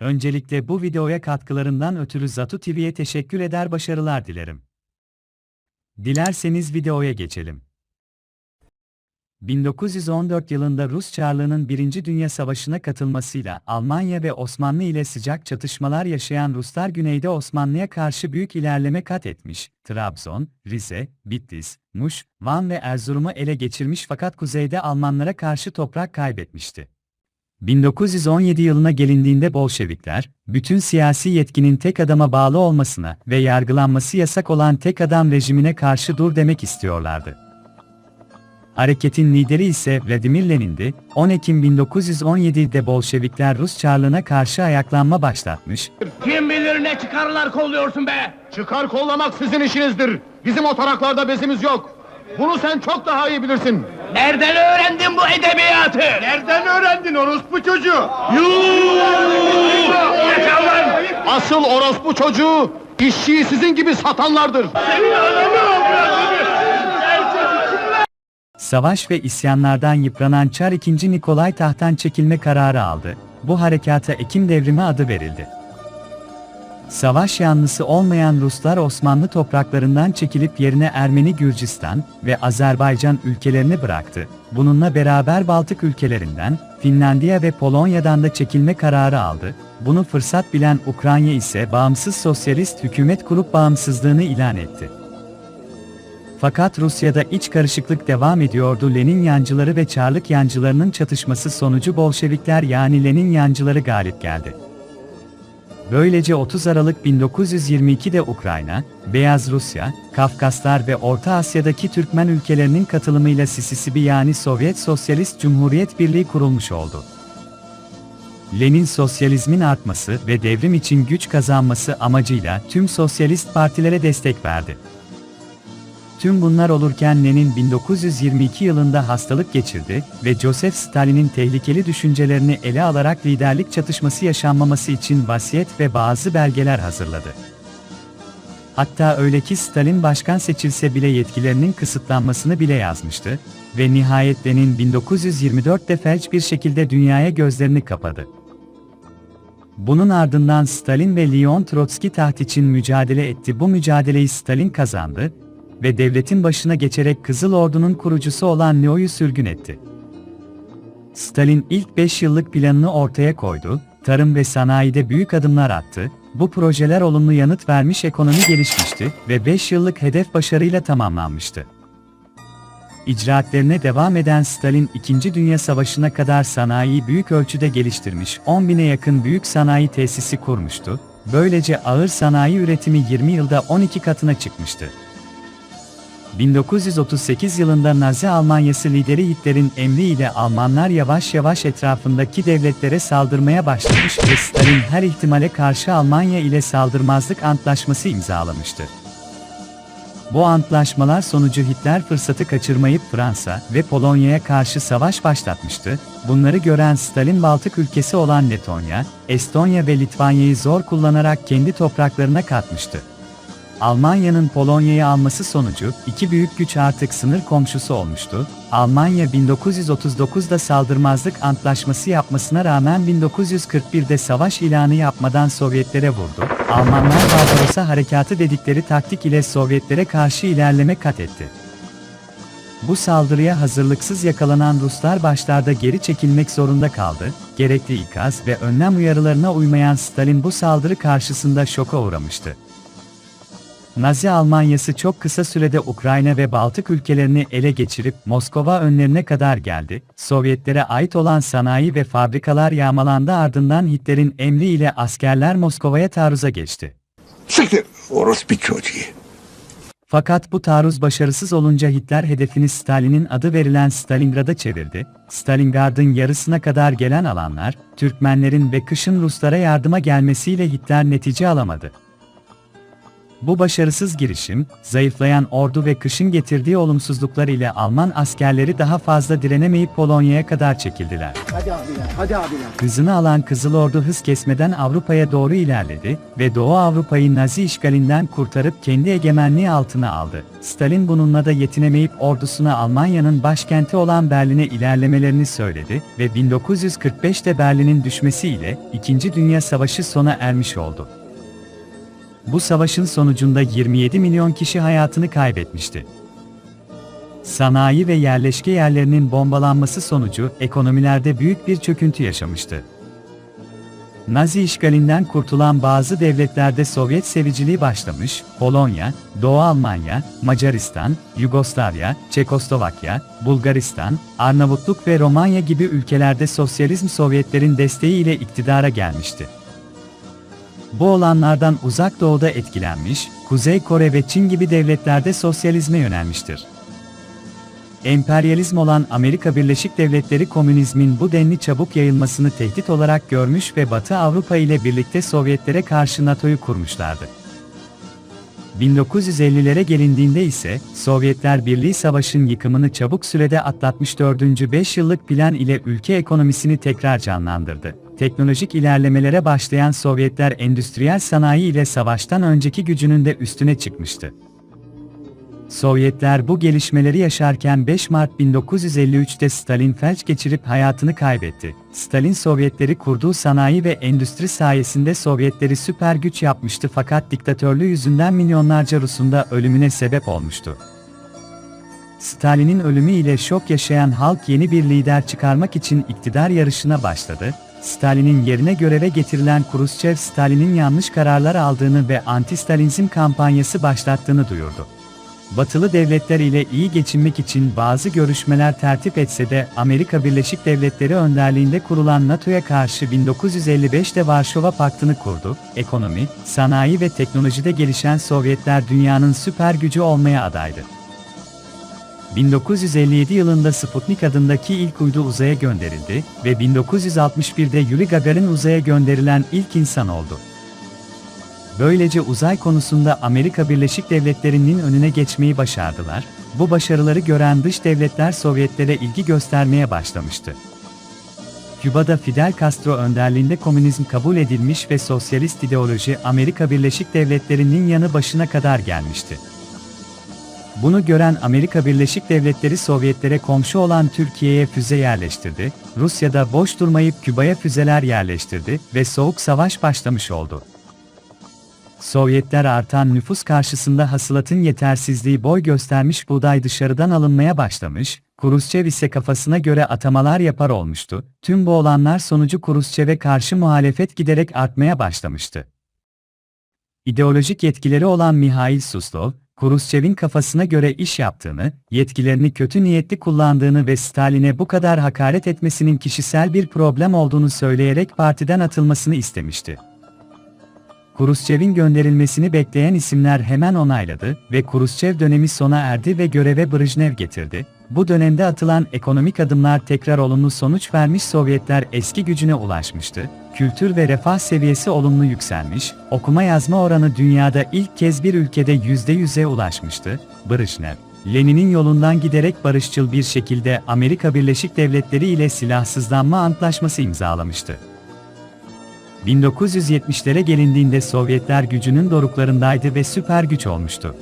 Öncelikle bu videoya katkılarından ötürü Zatu TV'ye teşekkür eder başarılar dilerim. Dilerseniz videoya geçelim. 1914 yılında Rus Çarlığı'nın Birinci Dünya Savaşı'na katılmasıyla Almanya ve Osmanlı ile sıcak çatışmalar yaşayan Ruslar güneyde Osmanlı'ya karşı büyük ilerleme kat etmiş, Trabzon, Rize, Bitlis, Muş, Van ve Erzurum'u ele geçirmiş fakat kuzeyde Almanlara karşı toprak kaybetmişti. 1917 yılına gelindiğinde Bolşevikler, bütün siyasi yetkinin tek adama bağlı olmasına ve yargılanması yasak olan tek adam rejimine karşı dur demek istiyorlardı. Hareketin lideri ise Vladimir Lenin'di. 10 Ekim 1917'de Bolşevikler Rus Çarlığı'na karşı ayaklanma başlatmış, Kim bilir ne çıkarlar kolluyorsun be? Çıkar kollamak sizin işinizdir. Bizim o taraklarda bezimiz yok. Bunu sen çok daha iyi bilirsin. Nereden öğrendin bu edebiyatı? Nereden öğrendin orospu çocuğu? Lan! Asıl orospu çocuğu işçiyi sizin gibi satanlardır. Savaş ve isyanlardan yıpranan Çar II. Nikolay tahttan çekilme kararı aldı. Bu harekata Ekim Devrimi adı verildi. Savaş yanlısı olmayan Ruslar Osmanlı topraklarından çekilip yerine Ermeni Gürcistan ve Azerbaycan ülkelerini bıraktı. Bununla beraber Baltık ülkelerinden, Finlandiya ve Polonya'dan da çekilme kararı aldı. Bunu fırsat bilen Ukrayna ise bağımsız sosyalist hükümet kurup bağımsızlığını ilan etti. Fakat Rusya'da iç karışıklık devam ediyordu. Lenin yancıları ve Çarlık yancılarının çatışması sonucu Bolşevikler yani Lenin yancıları galip geldi. Böylece 30 Aralık 1922'de Ukrayna, Beyaz Rusya, Kafkaslar ve Orta Asya'daki Türkmen ülkelerinin katılımıyla CCCB yani Sovyet Sosyalist Cumhuriyet Birliği kurulmuş oldu. Lenin sosyalizmin artması ve devrim için güç kazanması amacıyla tüm sosyalist partilere destek verdi. Tüm bunlar olurken Lenin 1922 yılında hastalık geçirdi ve Joseph Stalin'in tehlikeli düşüncelerini ele alarak liderlik çatışması yaşanmaması için vasiyet ve bazı belgeler hazırladı. Hatta öyle ki Stalin başkan seçilse bile yetkilerinin kısıtlanmasını bile yazmıştı ve nihayet Lenin 1924'te felç bir şekilde dünyaya gözlerini kapadı. Bunun ardından Stalin ve Leon Trotsky taht için mücadele etti. Bu mücadeleyi Stalin kazandı ve devletin başına geçerek Kızıl Ordu'nun kurucusu olan Leo'yu sürgün etti. Stalin ilk 5 yıllık planını ortaya koydu, tarım ve sanayide büyük adımlar attı, bu projeler olumlu yanıt vermiş ekonomi gelişmişti ve 5 yıllık hedef başarıyla tamamlanmıştı. İcraatlerine devam eden Stalin 2. Dünya Savaşı'na kadar sanayiyi büyük ölçüde geliştirmiş, 10 bine yakın büyük sanayi tesisi kurmuştu, böylece ağır sanayi üretimi 20 yılda 12 katına çıkmıştı. 1938 yılında Nazi Almanyası lideri Hitler'in emriyle Almanlar yavaş yavaş etrafındaki devletlere saldırmaya başlamış ve Stalin her ihtimale karşı Almanya ile saldırmazlık antlaşması imzalamıştı. Bu antlaşmalar sonucu Hitler fırsatı kaçırmayıp Fransa ve Polonya'ya karşı savaş başlatmıştı. Bunları gören Stalin Baltık ülkesi olan Letonya, Estonya ve Litvanya'yı zor kullanarak kendi topraklarına katmıştı. Almanya'nın Polonya'yı alması sonucu iki büyük güç artık sınır komşusu olmuştu. Almanya 1939'da saldırmazlık antlaşması yapmasına rağmen 1941'de savaş ilanı yapmadan Sovyetlere vurdu. Almanlar Barbarossa harekatı dedikleri taktik ile Sovyetlere karşı ilerleme kat etti. Bu saldırıya hazırlıksız yakalanan Ruslar başlarda geri çekilmek zorunda kaldı. Gerekli ikaz ve önlem uyarılarına uymayan Stalin bu saldırı karşısında şoka uğramıştı. Nazi Almanyası çok kısa sürede Ukrayna ve Baltık ülkelerini ele geçirip Moskova önlerine kadar geldi. Sovyetlere ait olan sanayi ve fabrikalar yağmalandı ardından Hitler'in emriyle askerler Moskova'ya taarruza geçti. Siktir orospu çocuğu. Fakat bu taarruz başarısız olunca Hitler hedefini Stalin'in adı verilen Stalingrad'a çevirdi. Stalingrad'ın yarısına kadar gelen alanlar, Türkmenlerin ve kışın Ruslara yardıma gelmesiyle Hitler netice alamadı. Bu başarısız girişim, zayıflayan ordu ve kışın getirdiği olumsuzluklar ile Alman askerleri daha fazla direnemeyip Polonya'ya kadar çekildiler. Hadi abiler, hadi abiler. Hızını alan Kızıl Ordu hız kesmeden Avrupa'ya doğru ilerledi ve Doğu Avrupa'yı Nazi işgalinden kurtarıp kendi egemenliği altına aldı. Stalin bununla da yetinemeyip ordusuna Almanya'nın başkenti olan Berlin'e ilerlemelerini söyledi ve 1945'te Berlin'in düşmesiyle İkinci Dünya Savaşı sona ermiş oldu. Bu savaşın sonucunda 27 milyon kişi hayatını kaybetmişti. Sanayi ve yerleşke yerlerinin bombalanması sonucu ekonomilerde büyük bir çöküntü yaşamıştı. Nazi işgalinden kurtulan bazı devletlerde Sovyet seviciliği başlamış, Polonya, Doğu Almanya, Macaristan, Yugoslavya, Çekoslovakya, Bulgaristan, Arnavutluk ve Romanya gibi ülkelerde sosyalizm Sovyetlerin desteğiyle iktidara gelmişti. Bu olanlardan uzak doğuda etkilenmiş, Kuzey Kore ve Çin gibi devletlerde sosyalizme yönelmiştir. Emperyalizm olan Amerika Birleşik Devletleri komünizmin bu denli çabuk yayılmasını tehdit olarak görmüş ve Batı Avrupa ile birlikte Sovyetlere karşı NATO'yu kurmuşlardı. 1950'lere gelindiğinde ise Sovyetler Birliği savaşın yıkımını çabuk sürede atlatmış 4. 5 yıllık plan ile ülke ekonomisini tekrar canlandırdı. Teknolojik ilerlemelere başlayan Sovyetler endüstriyel sanayi ile savaştan önceki gücünün de üstüne çıkmıştı. Sovyetler bu gelişmeleri yaşarken 5 Mart 1953'te Stalin felç geçirip hayatını kaybetti. Stalin Sovyetleri kurduğu sanayi ve endüstri sayesinde Sovyetleri süper güç yapmıştı fakat diktatörlüğü yüzünden milyonlarca Rus'un da ölümüne sebep olmuştu. Stalin'in ölümü ile şok yaşayan halk yeni bir lider çıkarmak için iktidar yarışına başladı. Stalin'in yerine göreve getirilen Khrushchev Stalin'in yanlış kararlar aldığını ve anti-Stalinizm kampanyası başlattığını duyurdu. Batılı devletler ile iyi geçinmek için bazı görüşmeler tertip etse de Amerika Birleşik Devletleri önderliğinde kurulan NATO'ya karşı 1955'te Varşova Paktı'nı kurdu. Ekonomi, sanayi ve teknolojide gelişen Sovyetler dünyanın süper gücü olmaya adaydı. 1957 yılında Sputnik adındaki ilk uydu uzaya gönderildi ve 1961'de Yuri Gagarin uzaya gönderilen ilk insan oldu. Böylece uzay konusunda Amerika Birleşik Devletleri'nin önüne geçmeyi başardılar. Bu başarıları gören dış devletler Sovyetlere ilgi göstermeye başlamıştı. Küba'da Fidel Castro önderliğinde komünizm kabul edilmiş ve sosyalist ideoloji Amerika Birleşik Devletleri'nin yanı başına kadar gelmişti. Bunu gören Amerika Birleşik Devletleri Sovyetlere komşu olan Türkiye'ye füze yerleştirdi, Rusya'da boş durmayıp Küba'ya füzeler yerleştirdi ve soğuk savaş başlamış oldu. Sovyetler artan nüfus karşısında hasılatın yetersizliği boy göstermiş buğday dışarıdan alınmaya başlamış, Khrushchev ise kafasına göre atamalar yapar olmuştu. Tüm bu olanlar sonucu Khrushchev'e karşı muhalefet giderek artmaya başlamıştı. İdeolojik yetkileri olan Mihail Suslov, Khrushchev'in kafasına göre iş yaptığını, yetkilerini kötü niyetli kullandığını ve Stalin'e bu kadar hakaret etmesinin kişisel bir problem olduğunu söyleyerek partiden atılmasını istemişti. Khrushchev'in gönderilmesini bekleyen isimler hemen onayladı ve Khrushchev dönemi sona erdi ve göreve Brejnev getirdi. Bu dönemde atılan ekonomik adımlar tekrar olumlu sonuç vermiş Sovyetler eski gücüne ulaşmıştı. Kültür ve refah seviyesi olumlu yükselmiş, okuma yazma oranı dünyada ilk kez bir ülkede %100'e ulaşmıştı. Brejnev, Lenin'in yolundan giderek barışçıl bir şekilde Amerika Birleşik Devletleri ile silahsızlanma antlaşması imzalamıştı. 1970'lere gelindiğinde Sovyetler gücünün doruklarındaydı ve süper güç olmuştu.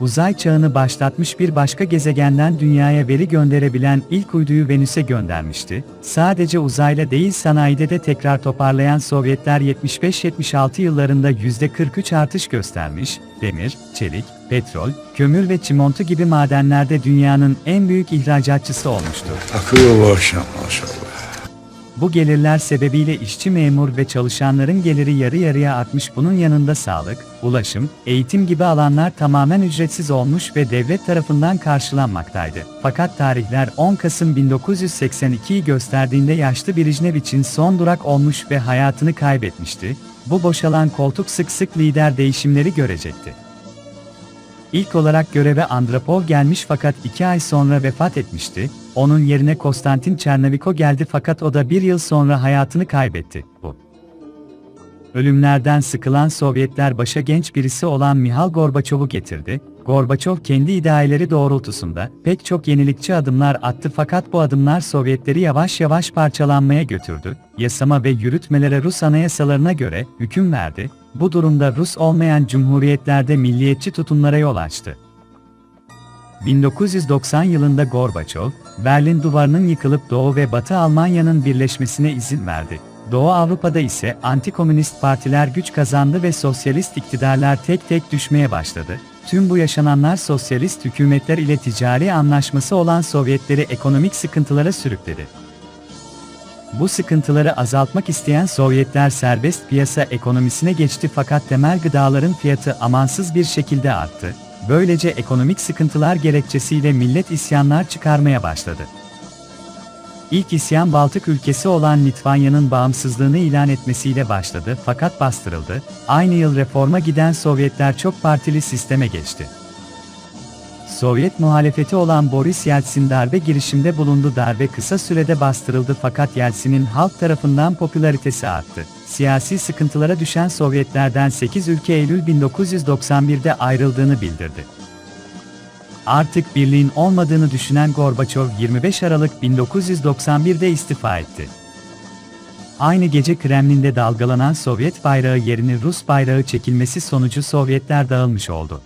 Uzay çağını başlatmış bir başka gezegenden dünyaya veri gönderebilen ilk uyduyu Venüs'e göndermişti. Sadece uzayla değil sanayide de tekrar toparlayan Sovyetler 75-76 yıllarında %43 artış göstermiş, demir, çelik, petrol, kömür ve çimento gibi madenlerde dünyanın en büyük ihracatçısı olmuştu. Akıyor bu akşam maşallah. Bu gelirler sebebiyle işçi memur ve çalışanların geliri yarı yarıya artmış bunun yanında sağlık, ulaşım, eğitim gibi alanlar tamamen ücretsiz olmuş ve devlet tarafından karşılanmaktaydı. Fakat tarihler 10 Kasım 1982'yi gösterdiğinde yaşlı Brejnev için son durak olmuş ve hayatını kaybetmişti. Bu boşalan koltuk sık sık lider değişimleri görecekti. İlk olarak göreve Andropov gelmiş fakat iki ay sonra vefat etmişti. Onun yerine Konstantin Çernaviko geldi fakat o da bir yıl sonra hayatını kaybetti. Bu Ölümlerden sıkılan Sovyetler başa genç birisi olan Mihail Gorbaçov'u getirdi. Gorbaçov kendi idealleri doğrultusunda pek çok yenilikçi adımlar attı fakat bu adımlar Sovyetleri yavaş yavaş parçalanmaya götürdü. Yasama ve yürütmelere Rus anayasalarına göre hüküm verdi. Bu durumda Rus olmayan cumhuriyetlerde milliyetçi tutumlara yol açtı. 1990 yılında Gorbaçov, Berlin Duvarı'nın yıkılıp Doğu ve Batı Almanya'nın birleşmesine izin verdi. Doğu Avrupa'da ise antikomünist partiler güç kazandı ve sosyalist iktidarlar tek tek düşmeye başladı. Tüm bu yaşananlar sosyalist hükümetler ile ticari anlaşması olan Sovyetleri ekonomik sıkıntılara sürükledi. Bu sıkıntıları azaltmak isteyen Sovyetler serbest piyasa ekonomisine geçti fakat temel gıdaların fiyatı amansız bir şekilde arttı. Böylece ekonomik sıkıntılar gerekçesiyle millet isyanlar çıkarmaya başladı. İlk isyan Baltık ülkesi olan Litvanya'nın bağımsızlığını ilan etmesiyle başladı fakat bastırıldı. Aynı yıl reforma giden Sovyetler çok partili sisteme geçti. Sovyet muhalefeti olan Boris Yeltsin darbe girişimde bulundu. Darbe kısa sürede bastırıldı fakat Yeltsin'in halk tarafından popülaritesi arttı. Siyasi sıkıntılara düşen Sovyetlerden 8 ülke Eylül 1991'de ayrıldığını bildirdi. Artık birliğin olmadığını düşünen Gorbaçov 25 Aralık 1991'de istifa etti. Aynı gece Kremlin'de dalgalanan Sovyet bayrağı yerini Rus bayrağı çekilmesi sonucu Sovyetler dağılmış oldu.